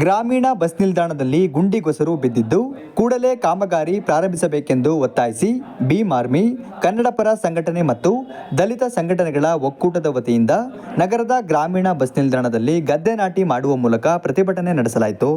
ಗ್ರಾಮೀಣ ಬಸ್ ನಿಲ್ದಾಣದಲ್ಲಿ ಗುಂಡಿ ಗುಂಡಿಗೊಸರು ಬಿದ್ದಿದ್ದು ಕೂಡಲೇ ಕಾಮಗಾರಿ ಪ್ರಾರಂಭಿಸಬೇಕೆಂದು ಒತ್ತಾಯಿಸಿ ಭೀಮ್ ಆರ್ಮಿ ಕನ್ನಡಪರ ಸಂಘಟನೆ ಮತ್ತು ದಲಿತ ಸಂಘಟನೆಗಳ ಒಕ್ಕೂಟದ ವತಿಯಿಂದ ನಗರದ ಗ್ರಾಮೀಣ ಬಸ್ ನಿಲ್ದಾಣದಲ್ಲಿ ಗದ್ದೆ ನಾಟಿ ಮಾಡುವ ಮೂಲಕ ಪ್ರತಿಭಟನೆ ನಡೆಸಲಾಯಿತು.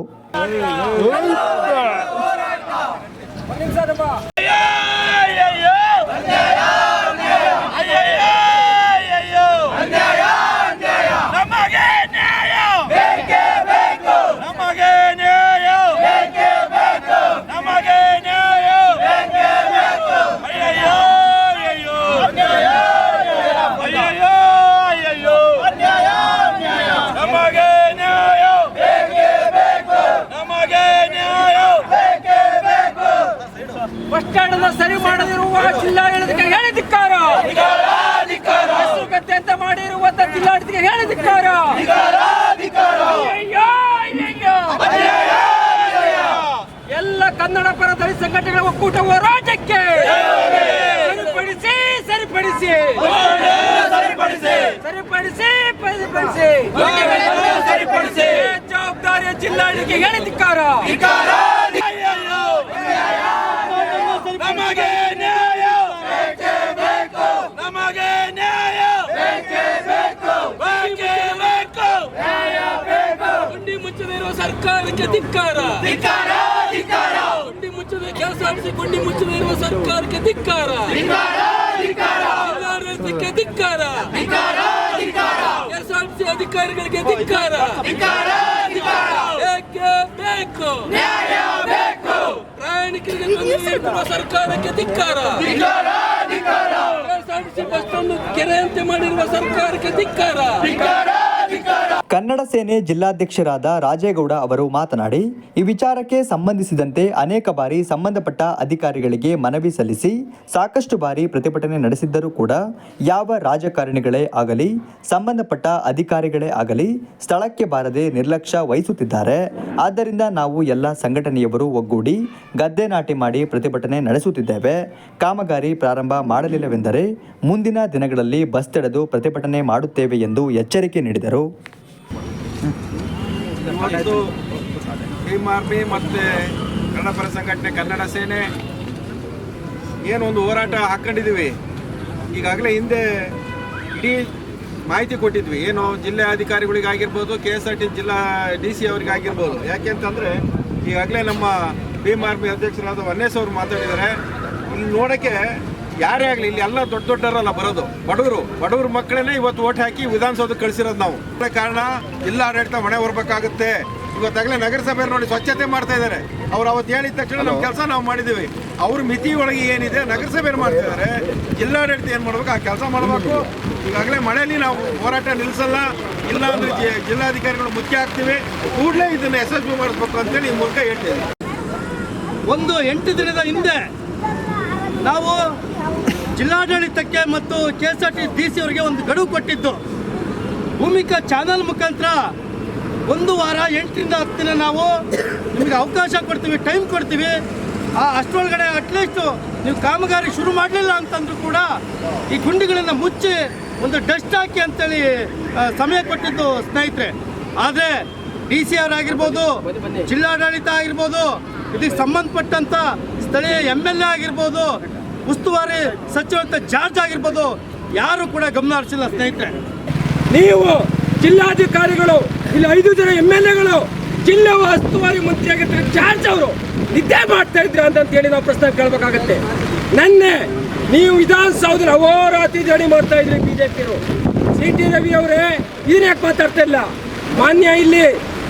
ಬಸ್ ಸ್ಟ್ಯಾಂಡ್ ಸರಿ ಮಾಡದಿರುವ ಜಿಲ್ಲಾಡಳಿತಕ್ಕೆ ಹೇಳಿದಿಕ್ಕಾರ ಅಂತ ಮಾಡಿರುವಂತ ಜಿಲ್ಲಾಡಳಿತಕ್ಕೆ ಹೇಳಿದಿಕ್ಕಾರ. ಎಲ್ಲ ಕನ್ನಡ ಪರ ದಲಿತ ಸಂಘಟನೆಗಳ ಒಕ್ಕೂಟ ರಾಜ್ಯಕ್ಕೆ ಸರಿಪಡಿಸಿ ಸರಿಪಡಿಸಿ. ಸರಿಪಡಿಸಿ. ಸರಿಪಡಿಸಿ ಸರಿಪಡಿಸಿ. ಜವಾಬ್ದಾರಿಯ ಜಿಲ್ಲಾಡಳಿತಕ್ಕೆ ಹೇಳಿದಿಕ್ಕಾರ ಅಯ್ಯಯ್ಯೋ ನಮಗೆ ನ್ಯಾಯ ನಮಗೆ ನ್ಯಾಯ ಬೇಕೇ ಬೇಕು ಗುಂಡಿ ಮುಚ್ಚದೇ ಇರುವ ಸರ್ಕಾರಕ್ಕೆ ಧಿಕ್ಕಾರ. ಗುಂಡಿ ಮುಚ್ಚದೆ ಕೆಲಸ ಮಾಡಿಸಿ ಗುಂಡಿ ಮುಚ್ಚದೇ ಇರುವ ಸರ್ಕಾರಕ್ಕೆ ಧಿಕ್ಕಾರ. ಜಿಲ್ಲಾಡಳಿತಕ್ಕೆ ಧಿಕ್ಕಾರ. ಕೆಎಸ್ಆರ್ಟಿಸಿ ಅಧಿಕಾರಿಗಳಿಗೆ ಧಿಕ್ಕಾರ. ಏಕೆ ಬೇಕು? ಪ್ರಯಾಣಿಕರಿಗೆ ತೊಂದರೆ ನೀಡುತ್ತಿರುವ ಸರ್ಕಾರಕ್ಕೆ ಧಿಕ್ಕಾರ. ಕೆರೆಯಂತೆ ಮಾಡಿರುವ ಸರ್ಕಾರಕ್ಕೆ ಧಿಕ್ಕಾರ ಕನ್ನಡ ಸೇನೆ ಜಿಲ್ಲಾಧ್ಯಕ್ಷರಾದ ರಾಜೇಗೌಡ ಅವರು ಮಾತನಾಡಿ, ಈ ವಿಚಾರಕ್ಕೆ ಸಂಬಂಧಿಸಿದಂತೆ ಅನೇಕ ಬಾರಿ ಸಂಬಂಧಪಟ್ಟ ಅಧಿಕಾರಿಗಳಿಗೆ ಮನವಿ ಸಲ್ಲಿಸಿ ಸಾಕಷ್ಟು ಬಾರಿ ಪ್ರತಿಭಟನೆ ನಡೆಸಿದ್ದರೂ ಕೂಡ ಯಾವ ರಾಜಕಾರಣಿಗಳೇ ಆಗಲಿ, ಸಂಬಂಧಪಟ್ಟ ಅಧಿಕಾರಿಗಳೇ ಆಗಲಿ ಸ್ಥಳಕ್ಕೆ ಬಾರದೆ ನಿರ್ಲಕ್ಷ್ಯ ವಹಿಸುತ್ತಿದ್ದಾರೆ. ಆದ್ದರಿಂದ ನಾವು ಎಲ್ಲ ಸಂಘಟನೆಯವರು ಒಗ್ಗೂಡಿ ಗದ್ದೆ ನಾಟಿ ಮಾಡಿ ಪ್ರತಿಭಟನೆ ನಡೆಸುತ್ತಿದ್ದೇವೆ. ಕಾಮಗಾರಿ ಪ್ರಾರಂಭ ಮಾಡಲಿಲ್ಲವೆಂದರೆ ಮುಂದಿನ ದಿನಗಳಲ್ಲಿ ಬಸ್ ತಡೆದು ಪ್ರತಿಭಟನೆ ಮಾಡುತ್ತೇವೆ ಎಂದು ಎಚ್ಚರಿಕೆ ನೀಡಿದರು. ಇವತ್ತು ಭೀಮ್ ಆರ್ಮಿ ಮತ್ತು ಕನ್ನಡಪರ ಸಂಘಟನೆ ಕನ್ನಡ ಸೇನೆ ಏನೊಂದು ಹೋರಾಟ ಹಾಕ್ಕೊಂಡಿದ್ದೀವಿ ಈಗಾಗಲೇ ಹಿಂದೆ ಇಡೀ ಮಾಹಿತಿ ಕೊಟ್ಟಿದ್ವಿ. ಏನು ಜಿಲ್ಲೆ ಅಧಿಕಾರಿಗಳಿಗಾಗಿರ್ಬೋದು ಕೆ ಎಸ್ ಆರ್ ಟಿ ಜಿಲ್ಲಾ ಡಿ ಸಿ ಅವರಿಗಾಗಿರ್ಬೋದು. ಯಾಕೆ ಅಂತಂದರೆ, ಈಗಾಗಲೇ ನಮ್ಮ ಭೀಮ್ ಆರ್ಮಿ ಅಧ್ಯಕ್ಷರಾದ ವನ್ನೇಶ್ ಅವರು ಮಾತಾಡಿದ್ದಾರೆ. ಇಲ್ಲಿ ನೋಡೋಕ್ಕೆ ಯಾರೇ ಆಗಲಿ ಇಲ್ಲಿ ಎಲ್ಲ ದೊಡ್ಡ ದೊಡ್ಡರಲ್ಲ ಬರೋದು. ಬಡವರು ಬಡವ್ರ ಮಕ್ಕಳನ್ನೇ ಇವತ್ತು ಓಟ್ ಹಾಕಿ ವಿಧಾನಸೌಧಕ್ಕೆ ಕಳಿಸಿರೋದು ನಾವು. ಕಾರಣ ಜಿಲ್ಲಾಡಳಿತ ಮನೆ ಬರಬೇಕಾಗುತ್ತೆ ಇವತ್ತಾಗಲೇ ನಗರಸಭೆ ನೋಡಿ ಸ್ವಚ್ಛತೆ ಮಾಡ್ತಾ ಇದ್ದಾರೆ. ಅವ್ರು ಅವತ್ತು ಹೇಳಿದ ತಕ್ಷಣ ನಮ್ಮ ಕೆಲಸ ನಾವು ಮಾಡಿದ್ದೀವಿ ಅವ್ರ ಮಿತಿ ಒಳಗೆ ಏನಿದೆ ನಗರಸಭೆ ಮಾಡ್ತಾ ಇದ್ದಾರೆ ಜಿಲ್ಲಾಡಳಿತ ಏನು ಮಾಡಬೇಕು? ಆ ಕೆಲಸ ಮಾಡಬೇಕು. ಈಗಾಗಲೇ ಮಳೆಯಲ್ಲಿ ನಾವು ಹೋರಾಟ ನಿಲ್ಲಿಸಲ್ಲ ಇಲ್ಲ ಅಂದ್ರೆ ಜಿಲ್ಲಾಧಿಕಾರಿಗಳು ಮುಖ್ಯ ಆಗ್ತೀವಿ ಕೂಡಲೇ ಇದನ್ನು ಯಶಸ್ವಿ ಮಾಡಿಸ್ಬೇಕು ಅಂತೇಳಿ ಈ ಮೂಲಕ ಹೇಳ್ತೀವಿ ಒಂದು ಎಂಟು ದಿನದ ಹಿಂದೆ ನಾವು ಜಿಲ್ಲಾಡಳಿತಕ್ಕೆ ಮತ್ತು K S R T D C ಅವರಿಗೆ ಒಂದು ಗಡುವು ಕೊಟ್ಟಿದ್ದು. ಭೂಮಿಕಾ ಚಾನಲ್ ಮುಖಾಂತರ ಒಂದು ವಾರ ಎಂಟರಿಂದ ಹತ್ತು ದಿನ ನಾವು ನಿಮಗೆ ಅವಕಾಶ ಕೊಡ್ತೀವಿ ಟೈಮ್ ಕೊಡ್ತೀವಿ. ಆ ಅಷ್ಟರೊಳಗಡೆ ಅಟ್ಲೀಸ್ಟು ನೀವು ಕಾಮಗಾರಿ ಶುರು ಮಾಡಲಿಲ್ಲ ಅಂತಂದ್ರೂ ಕೂಡ ಈ ಗುಂಡಿಗಳನ್ನು ಮುಚ್ಚಿ ಒಂದು ಡಸ್ಟ್ ಹಾಕಿ ಅಂತೇಳಿ ಸಮಯ ಕೊಟ್ಟಿದ್ದು ಸ್ನೇಹಿತರೆ. ಆದರೆ ಡಿ ಸಿ ಅವರಾಗಿರ್ಬೋದು ಜಿಲ್ಲಾಡಳಿತ ಆಗಿರ್ಬೋದು, ಇದಕ್ಕೆ ಸಂಬಂಧಪಟ್ಟಂತ ಸ್ಥಳೀಯ ಎಂ ಎಲ್ ಎ ಆಗಿರ್ಬೋದು, ಉಸ್ತುವಾರಿ ಸಚಿವಂತ ಜಾರ್ಜ್ ಆಗಿರ್ಬೋದು, ಯಾರು ಕೂಡ ಗಮನ ಹರಿಸಿಲ್ಲ ಸ್ನೇಹಿತರೆ. ನೀವು ಜಿಲ್ಲಾಧಿಕಾರಿಗಳು, ಇಲ್ಲಿ ಐದು ಜನ ಎಂ ಎಲ್ ಎಗಳು ಜಿಲ್ಲೆಯ ಉಸ್ತುವಾರಿ ಮಂತ್ರಿ ಆಗಿರ್ತಾರೆ ಚಾರ್ಜ್ ಅವರು ನಿದ್ದೆ ಮಾಡ್ತಾ ಇದ್ರ ಅಂತ ಹೇಳಿ ನಾವು ಪ್ರಶ್ನೆ ಕೇಳಬೇಕಾಗತ್ತೆ. ನನ್ನೆ ನೀವು ವಿಧಾನಸೌಧದಲ್ಲಿ ಅಹೋರಾತ್ರಿ ಜಡಿ ಮಾಡ್ತಾ ಇದ್ರಿ ಬಿಜೆಪಿಯವರು. ಸಿ ಟಿ ರವಿ ಅವರೇ, ಇದನ್ನ ಯಾಕೆ ಮಾತಾಡ್ತಾ ಇಲ್ಲ? ಮಾನ್ಯ ಇಲ್ಲಿ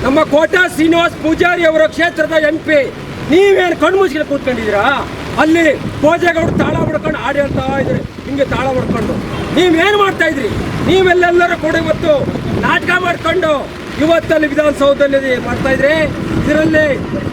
ನಮ್ಮ ಕೋಟಾ ಶ್ರೀನಿವಾಸ್ ಪೂಜಾರಿ ಅವರ ಕ್ಷೇತ್ರದ ಎಂ ಪಿ ನೀವೇನು ಕಣ್ಣು ಮುಚ್ಚಿಗೆ ಕೂತ್ಕೊಂಡಿದ್ದೀರಾ? ಅಲ್ಲಿ ಭೋಜೇಗೌಡ ತಾಳ ಹೊಡ್ಕೊಂಡು ಆಡಿ ಹೇಳ್ತಾ ಇದ್ರಿ. ಹಿಂಗೆ ತಾಳ ಹೊಡ್ಕೊಂಡು. ನೀವೇನು ಮಾಡ್ತಾ ಇದ್ರಿ? ನೀವೆಲ್ಲೆಲ್ಲರೂ ಕೂಡ ಇವತ್ತು ನಾಟಕ ಮಾಡ್ಕೊಂಡು ಇವತ್ತಲ್ಲಿ ವಿಧಾನಸೌಧದಲ್ಲಿ ಮಾಡ್ತಾ ಇದ್ರಿ, ಇದರಲ್ಲಿ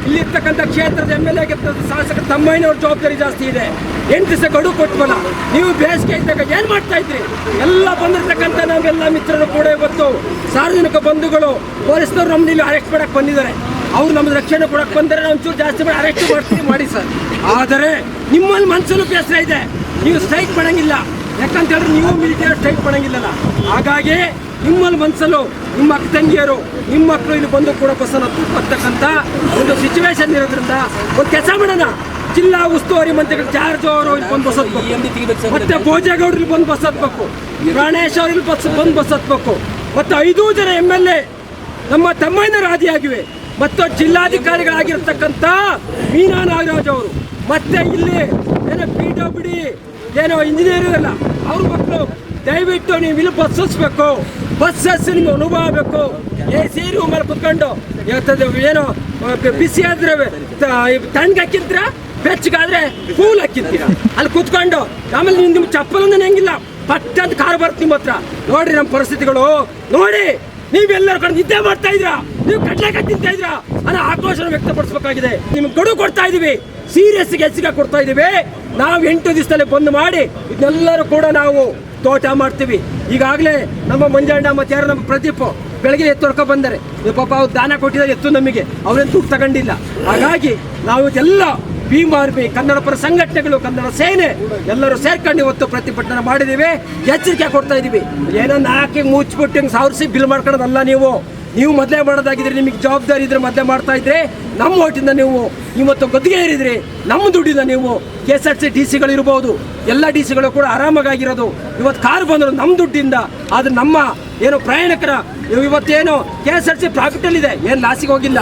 ಇಲ್ಲಿರ್ತಕ್ಕಂಥ ಕ್ಷೇತ್ರದ ಎಂ ಎಲ್ ಎಗೆ ಶಾಸಕ ತಮ್ಮಯ್ಯನವ್ರ ಜವಾಬ್ದಾರಿ ಜಾಸ್ತಿ ಇದೆ. ಎಂಟು ದಿವಸ ಗಡುವು ಕೊಟ್ಬಲ್ಲ ನೀವು ಬೇಸಿಗೆ ಇದ್ದಾಗ ಏನು ಮಾಡ್ತಾ ಇದ್ರಿ? ಎಲ್ಲ ಬಂದಿರ್ತಕ್ಕಂಥ ನಾವೆಲ್ಲ ಮಿತ್ರರು ಕೂಡ ಇವತ್ತು ಸಾರ್ವಜನಿಕ ಬಂಧುಗಳು, ಪೊಲೀಸ್ನವ್ರು ಇಲ್ಲಿ ಅರೆಸ್ಟ್ ಮಾಡಕ್ಕೆ ಬಂದಿದ್ದಾರೆ. ಅವ್ರು ನಮ್ಮ ರಕ್ಷಣೆ ಕೊಡಕ್ಕೆ ಬಂದರೆ ನಾವು ಒಂಚೂರು ಜಾಸ್ತಿ ಮಾಡಿ ಅರೆಸ್ಟ್ ಮಾಡ್ತೀವಿ ಮಾಡಿ ಸರ್. ಆದರೆ ನಿಮ್ಮಲ್ಲಿ ಮನಸ್ಸಲ್ಲೂ ಬೇಸರ ಇದೆ. ನೀವು ಸ್ಟ್ರೈಕ್ ಮಾಡಂಗಿಲ್ಲ. ಯಾಕಂತ ಹೇಳಿದ್ರೆ ನೀವು ಮಿಲಿಟರಿ ಸ್ಟ್ರೈಕ್ ಮಾಡೋಂಗಿಲ್ಲಲ್ಲ. ಹಾಗಾಗಿ ನಿಮ್ಮಲ್ಲಿ ಮನಸ್ಸಲ್ಲೂ ನಿಮ್ಮ ಅಕ್ಕ ತಂಗಿಯರು ನಿಮ್ಮ ಮಕ್ಕಳು ಇಲ್ಲಿ ಬಂದು ಕೂಡ ಬಸ್ಸನ್ನು ಹತ್ತಕ್ಕಂಥ ಒಂದು ಸಿಚುವೇಶನ್ ಇರೋದ್ರಿಂದ ಒಂದು ಕೆಲಸ ಮಾಡೋಣ. ಜಿಲ್ಲಾ ಉಸ್ತುವಾರಿ ಮಂತ್ರಿಗಳು ಜಾರ್ಜ್ ಅವರು ಇಲ್ಲಿ ಬಂದು ಬಸ್ ಹತ್ಬೇಕು ಮತ್ತೆ ಭೋಜೇಗೌಡರು ಇಲ್ಲಿ ಬಂದು ಬಸ್ ಹತ್ಬೇಕು ಪ್ರಾಣೇಶ್ ಅವರು ಇಲ್ಲಿ ಬಸ್ ಬಂದು ಬಸ್ ಹತ್ಬೇಕು ಮತ್ತೆ ಐದು ಜನ ಎಂ ಎಲ್ ಎ ನಮ್ಮ ತಮ್ಮಯ್ಯನ ಆದಿಯಾಗಿವೆ. ಮತ್ತು ಜಿಲ್ಲಾಧಿಕಾರಿಗಳಾಗಿರ್ತಕ್ಕಂಥ ಮೀನಾ ನಾಗರಾಜ್ ಅವರು. ಮತ್ತೆ ಇಲ್ಲಿ ಏನೋ ಪಿ ಡಬ್ಲ್ಯೂ ಏನೋ ಇಂಜಿನಿಯರ್ ಅಲ್ಲ ಅವ್ರ ಮಕ್ಕಳು, ದಯವಿಟ್ಟು ನೀವು ಇಲ್ಲಿ ಬಸ್ ಹಸ್ಬೇಕು ಬಸ್ ಹಸ್ ನಿಮ್ಗೆ ಅನುಭವ ಆಗಬೇಕು. ಎ ಸಿ ರೂಮಲ್ಲಿ ಕುತ್ಕೊಂಡು ಏನೋ ಬಿಸಿ ಆದ್ರೆ ತಣ್ಣಗೆ ಹಾಕಿದ್ರ ಬೆಚ್ಚಗಾದ್ರೆ ಕೂಲ್ ಹಾಕಿರ್ತೀರ. ಅಲ್ಲಿ ಕುತ್ಕೊಂಡು, ಆಮೇಲೆ ನಿಮ್ಮ ಚಪ್ಪಲನ್ನು ನಂಗಿಲ್ಲ ಪಟ್ಟ ಅಂತ ಕಾರ್ ಬರ್ತೀವಿ ನಿಮ್ಮ ಹತ್ರ. ನೋಡ್ರಿ ನಮ್ಮ ಪರಿಸ್ಥಿತಿಗಳು. ನೋಡಿ ನೀವೆಲ್ಲರೂ ಕಡೆ ನಿದ್ದೆ ಮಾಡ್ತಾ ಇದ್ರಾ ನೀವು ಕಡ್ಲೆಕಾಯಿ ತಿಂತಾ ಇದ್ರಾ ಅನ್ನೋ ಆಕ್ರೋಶನ ವ್ಯಕ್ತಪಡಿಸಬೇಕಾಗಿದೆ. ನಿಮ್ಗೆ ಗಡು ಕೊಡ್ತಾ ಇದೀವಿ ಸೀರಿಯಸ್ ಹೆಚ್ಚಿಗೆ ಕೊಡ್ತಾ ಇದೀವಿ ನಾವು ಎಂಟು ದಿವಸದಲ್ಲಿ ಬಂದ್ ಮಾಡಿ ಇದನ್ನೆಲ್ಲರೂ ಕೂಡ ನಾವು ತೋಟ ಮಾಡ್ತೀವಿ. ಈಗಾಗಲೇ ನಮ್ಮ ಮಂಜಣ್ಣ ಮತ್ತೆ ಯಾರು ನಮ್ಮ ಪ್ರದೀಪ್ ಬೆಳಗ್ಗೆ ಎತ್ತು ಹೊಡ್ಕೊ ಬಂದರೆ. ಪಾಪ ಅವ್ರು ದಾನ ಕೊಟ್ಟಿದ್ದಾರೆ, ಎತ್ತು ನಮಗೆ. ಅವ್ರೇನು ದುಡ್ಡು ತಗೊಂಡಿಲ್ಲ. ಹಾಗಾಗಿ ನಾವು ಇದೆಲ್ಲ ಬಿ ಕನ್ನಡ ಪರ ಸಂಘಟನೆಗಳು, ಕನ್ನಡ ಸೇನೆ ಎಲ್ಲರೂ ಸೇರ್ಕೊಂಡು ಇವತ್ತು ಪ್ರತಿಭಟನೆ ಮಾಡಿದ್ದೀವಿ. ಎಚ್ಚರಿಕೆ ಕೊಡ್ತಾ ಇದೀವಿ. ಏನೋ ಹಾಕಿ ಮುಚ್ಚಿಬಿಟ್ಟು ಹಿಂಗೆ ಸಾವಿರಿಸಿ ಬಿಲ್ ಮಾಡ್ಕೊಳ್ಳೋದಲ್ಲ ನೀವು. ನೀವು ಮೊದಲೇ ಮಾಡೋದಾಗಿದ್ರೆ ನಿಮಗೆ ಜವಾಬ್ದಾರಿ ಇದ್ರೆ ಮೊದಲೇ ಮಾಡ್ತಾ ಇದ್ರೆ ನಮ್ಮ ಓಟಿಂದ ನೀವು ಇವತ್ತು ಗದ್ದಿಗೆ ಏರಿದ್ರಿ. ನಮ್ಮ ದುಡ್ಡಿಂದ ನೀವು K S R C D ಸಿಗಳು ಇರ್ಬೋದು. ಎಲ್ಲ ಡಿ ಸಿಗಳು ಕೂಡ ಆರಾಮಾಗಿರೋದು ಇವತ್ತು ಕಾರ್ ಬಂದರು ನಮ್ಮ ದುಡ್ಡಿಂದ. ಅದು ನಮ್ಮ ಏನು ಪ್ರಯಾಣಿಕರ ಇವತ್ತೇನು ಕೆ ಎಸ್ ಆರ್ ಸಿ ಪ್ರಾಫಿಟಲ್ಲಿದೆ ಏನು ಲಾಸಿಗೆ ಹೋಗಿಲ್ಲ.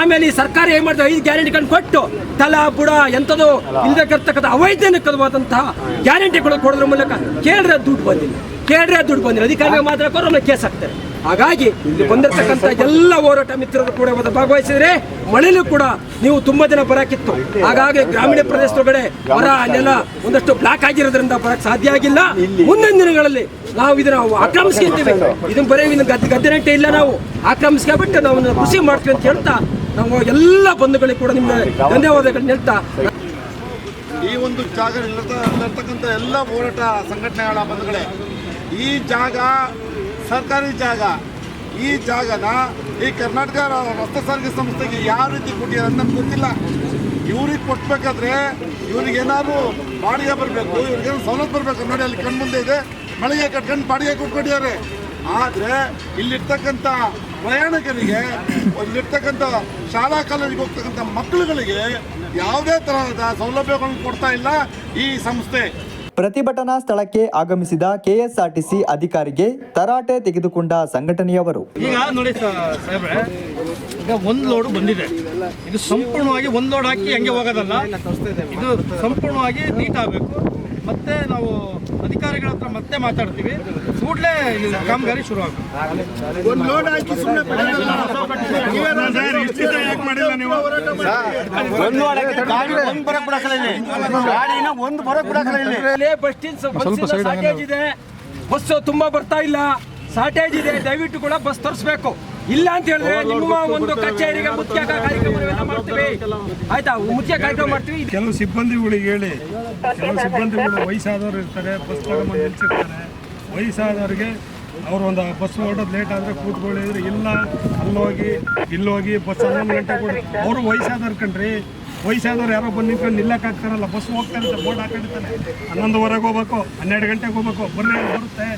ಆಮೇಲೆ ಈ ಸರ್ಕಾರ ಏನು ಮಾಡ್ತಾರೆ ಐದು ಗ್ಯಾರಂಟಿಗಳನ್ನು ಕೊಟ್ಟು ತಲಾ ಬುಡ ಎಂಥದ್ದು ಇಲ್ದಕ್ಕಿರ್ತಕ್ಕಂಥ ಅವೈಜ್ಞಾನಿಕವಾದಂತಹ ಗ್ಯಾರಂಟಿಗಳು ಕೊಡೋದ್ರ ಮೂಲಕ ಕೇಳಿದ್ರೆ ದುಡ್ಡು ಬಂದಿಲ್ಲ. ಕೇಳಿದ್ರೆ ದುಡ್ಡು ಬಂದಿಲ್ಲ. ಅಧಿಕಾರಿಗಳು ಮಾತ್ರ ಕೊರೋನಾ ಕೇಸ್ ಹಾಕ್ತಾರೆ. ಹಾಗಾಗಿ ಇಲ್ಲಿ ಬಂದಿರತಕ್ಕಂಥ ಎಲ್ಲ ಹೋರಾಟ ಮಿತ್ರರು ಕೂಡ ಭಾಗವಹಿಸಿದ್ರೆ ಮಳೆಯಲ್ಲೂ ಕೂಡ ನೀವು ತುಂಬಾ ಜನ ಬರಕಿತ್ತು ಹಾಗಾಗಿ ಗ್ರಾಮೀಣ ಪ್ರದೇಶದೊಳಗಡೆ ಹೊರ ಅಲ್ಲೆಲ್ಲ ಒಂದಷ್ಟು ಬ್ಲಾಕ್ ಆಗಿರೋದ್ರಿಂದ ಬರಕ್ ಸಾಧ್ಯ ಆಗಿಲ್ಲ. ಮುಂದಿನ ದಿನಗಳಲ್ಲಿ ನಾವು ಇದನ್ನ ಆಕ್ರಮಿಸ್ಕೊಂತೀವಿ. ಇದನ್ನ ಬರೀ ಗದ್ದೆ ಗದ್ದೆ ನೆಟ್ಟೆ ಇಲ್ಲ ನಾವು. ಆಕ್ರಮಿಸ್ಕೊಂಡ್ಬಿಟ್ಟು ನಾವು ಕೃಷಿ ಮಾಡ್ತೀವಿ ಅಂತ ಹೇಳ್ತಾ ನಾವು ಎಲ್ಲ ಬಂಧುಗಳಿಗೆ ಕೂಡ ನಿಮ್ಗೆ ಧನ್ಯವಾದಗಳು ಹೇಳ್ತಾ. ಈ ಒಂದು ಜಾಗ ಎಲ್ಲ ಹೋರಾಟ ಸಂಘಟನೆಗಳ ಬಂಧುಗಳೇ, ಈ ಜಾಗ ಸರ್ಕಾರಿ ಜಾಗ, ಈ ಜಾಗನ ಈ ಕರ್ನಾಟಕ ರಸ್ತೆ ಸಾರಿಗೆ ಸಂಸ್ಥೆಗೆ ಯಾವ ರೀತಿ ಕೊಟ್ಟಿದ್ದಾರೆ ನಮ್ಗೆ ಗೊತ್ತಿಲ್ಲ. ಇವ್ರಿಗೆ ಕೊಟ್ಬೇಕಾದ್ರೆ ಇವ್ರಿಗೆ ಏನಾದ್ರು ಬಾಡಿಗೆ ಬರಬೇಕು, ಇವ್ರಿಗೆ ಸವಲತ್ತು ಬರಬೇಕು ನೋಡಿ, ಅಲ್ಲಿ ಕಣ್ಮುಂದೆ ಇದೆ. ಮಳೆಗೆ ಕಟ್ಕೊಂಡು ಬಾಡಿಗೆ ಕೊಟ್ಕೊಂಡಿದ್ದಾರೆ ಆದರೆ ಇಲ್ಲಿರ್ತಕ್ಕಂಥ ಪ್ರಯಾಣಿಕರಿಗೆ, ಇಲ್ಲಿರ್ತಕ್ಕಂಥ ಶಾಲಾ ಕಾಲೇಜಿಗೆ ಹೋಗ್ತಕ್ಕಂಥ ಮಕ್ಕಳುಗಳಿಗೆ ಯಾವುದೇ ತರಹದ ಸೌಲಭ್ಯಗಳನ್ನು ಕೊಡ್ತಾ ಇಲ್ಲ ಈ ಸಂಸ್ಥೆ. ಪ್ರತಿಭಟನಾ ಸ್ಥಳಕ್ಕೆ ಆಗಮಿಸಿದ ಕೆಎಸ್ಆರ್ಟಿಸಿ ಅಧಿಕಾರಿಗೆ ತರಾಟೆ ತೆಗೆದುಕೊಂಡ ಸಂಘಟನೆಯವರು. ಈಗ ನೋಡಿ ಈಗ ಒಂದು ಲೋಡ್ ಬಂದಿದೆ. ಇದು ಸಂಪೂರ್ಣವಾಗಿ ಒಂದು ಲೋಡ್ ಹಾಕಿ ಹಂಗೆ ಹೋಗೋದಲ್ಲ. ಇದು ಸಂಪೂರ್ಣವಾಗಿ ನೀಟ್ ಆಗಬೇಕು. ಮತ್ತೆ ನಾವು ಅಧಿಕಾರಿಗಳ ಹತ್ರ ಮತ್ತೆ ಮಾತಾಡ್ತೀವಿ ಕೂಡಲೇ ಕಾಮಗಾರಿ ಶುರು ಆಗುತ್ತೆ ಒಂದು ಲೋಡ್ ಹಾಕಿ ಸುಮ್ಮನೆ ಬಸ್ ಶಾರ್ಟೇಜ್ ಇದೆ ಬಸ್ ತುಂಬಾ ಬರ್ತಾ ಇಲ್ಲ ಶಾರ್ಟೇಜ್ ಇದೆ ದಯವಿಟ್ಟು ಕೂಡ ಬಸ್ ತರಿಸ್ಬೇಕು ಇಲ್ಲ ಅಂತ ಹೇಳಿದ್ರೆ ನಿಮ್ಮ ಒಂದು ಕಚೇರಿಗೆ ಮುಖ್ಯ ಕಾರ್ಯಕ್ರಮವೆಲ್ಲ ಮಾಡ್ತೀವಿ. ಆಯ್ತಾ ಮುಖ್ಯ ಕಾರ್ಯಕ್ರಮ ಮಾಡ್ತೀವಿ. ಕೆಲವು ಸಿಬ್ಬಂದಿಗಳಿಗೆ ಹೇಳಿ ಕೆಲವು ಸಿಬ್ಬಂದಿಗಳು ವಯಸ್ಸಾದವರು ಇರ್ತಾರೆ ಬಸ್ ತಗೊಂಡು ನಿಲ್ಸಿರ್ತಾರೆ. ವಯಸ್ಸಾದವ್ರಿಗೆ ಅವ್ರು ಒಂದು ಬಸ್ ಹೊರಡೋದು ಲೇಟ್ ಆದರೆ ಕೂತ್ಕೊಳ್ಳಿದ್ರೆ ಇಲ್ಲ ಅಲ್ಲೋಗಿ ಇಲ್ಲೋಗಿ ಬಸ್ ಹನ್ನೊಂದು ಗಂಟೆ ಕೊಡಿ ಅವರು ವಯಸ್ಸಾದವ್ರು ಕಣ್ರಿ ವಯಸ್ಸಾದವ್ರು ಯಾರೋ ಬಂದು ನಿಂತ್ಕೊಂಡು ನಿಲ್ಲಕ್ಕಾಗ್ತಾರಲ್ಲ ಬಸ್ ಹೋಗ್ತಾ ಇರುತ್ತೆ ಬೋರ್ಡ್ ಹಾಕೊಂಡಿರ್ತಾನೆ. ಹನ್ನೊಂದುವರೆಗೆ ಹೋಗ್ಬೇಕು ಹನ್ನೆರಡು ಗಂಟೆಗೆ ಹೋಗ್ಬೇಕು ಬರ್ರಿ ಬರುತ್ತೆ.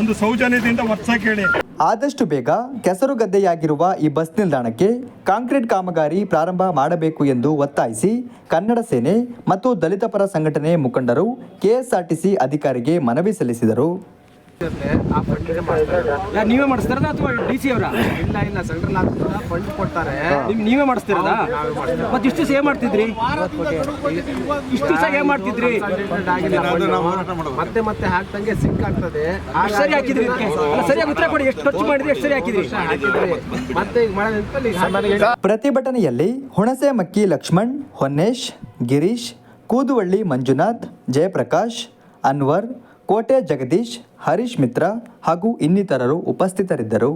ಒಂದು ಸೌಜನ್ಯದಿಂದ ವರ್ಷ ಹೇಳಿ ಆದಷ್ಟು ಬೇಗ ಕೆಸರು ಗದ್ದೆಯಾಗಿರುವ ಈ ಬಸ್ ನಿಲ್ದಾಣಕ್ಕೆ ಕಾಂಕ್ರೀಟ್ ಕಾಮಗಾರಿ ಪ್ರಾರಂಭ ಮಾಡಬೇಕು ಎಂದು ಒತ್ತಾಯಿಸಿ ಕನ್ನಡ ಸೇನೆ ಮತ್ತು ದಲಿತ ಪರ ಸಂಘಟನೆ ಮುಖಂಡರು ಕೆಎಸ್ಆರ್ಟಿಸಿ ಅಧಿಕಾರಿಗೆ ಮನವಿ ಸಲ್ಲಿಸಿದರು. ಯಾರು ನೀವೇ ಮಾಡಿಸ್ತಾರದ ಅಥವಾ ಡಿ ಸಿ ಅವರ? ಇಲ್ಲ ಇಲ್ಲ ಸೆಂಟ್ರಲ್ ಹಾಕ್ತಾರ ಫಂಡ್ ಕೊಡ್ತಾರೆ. ನಿಮ್ ನೀವೇ ಮಾಡಿಸ್ತಿರದ? ಮತ್ತೆ ಇಷ್ಟು ದಿವಸ ಏನ್ ಮಾಡ್ತಿದ್ರಿ? ಇಷ್ಟು ದಿವಸ ಏನ್ ಮಾಡ್ತಿದ್ರಿ. ಮತ್ತೆ ಮತ್ತೆ ಹಾಕ್ದಂಗೆ ಸಿಕ್ಕಾಗ್ತದೆ. ಸರಿ ಹಾಕಿದ್ರಿ ಸರಿಯಾಗಿ ಉತ್ತರ ಕೊಡಿ. ಎಷ್ಟು ಖರ್ಚು ಮಾಡಿದ್ರಿ ಎಷ್ಟು ಸರಿ ಹಾಕಿದ್ರಿ? ಮತ್ತೆ ಈಗ ಹುಣಸೆ ಮಕ್ಕಿ ಪ್ರತಿಭಟನೆಯಲ್ಲಿ ಲಕ್ಷ್ಮಣ್ ಹೊನ್ನೇಶ್ ಗಿರೀಶ್ ಕೂದುವಳ್ಳಿ ಮಂಜುನಾಥ್ ಜಯಪ್ರಕಾಶ್ ಅನ್ವರ್ ಕೋಟೆ ಜಗದೀಶ್ ಹರೀಶ್ ಮಿತ್ರ ಹಾಗೂ ಇನ್ನಿತರರು ಉಪಸ್ಥಿತರಿದ್ದರು.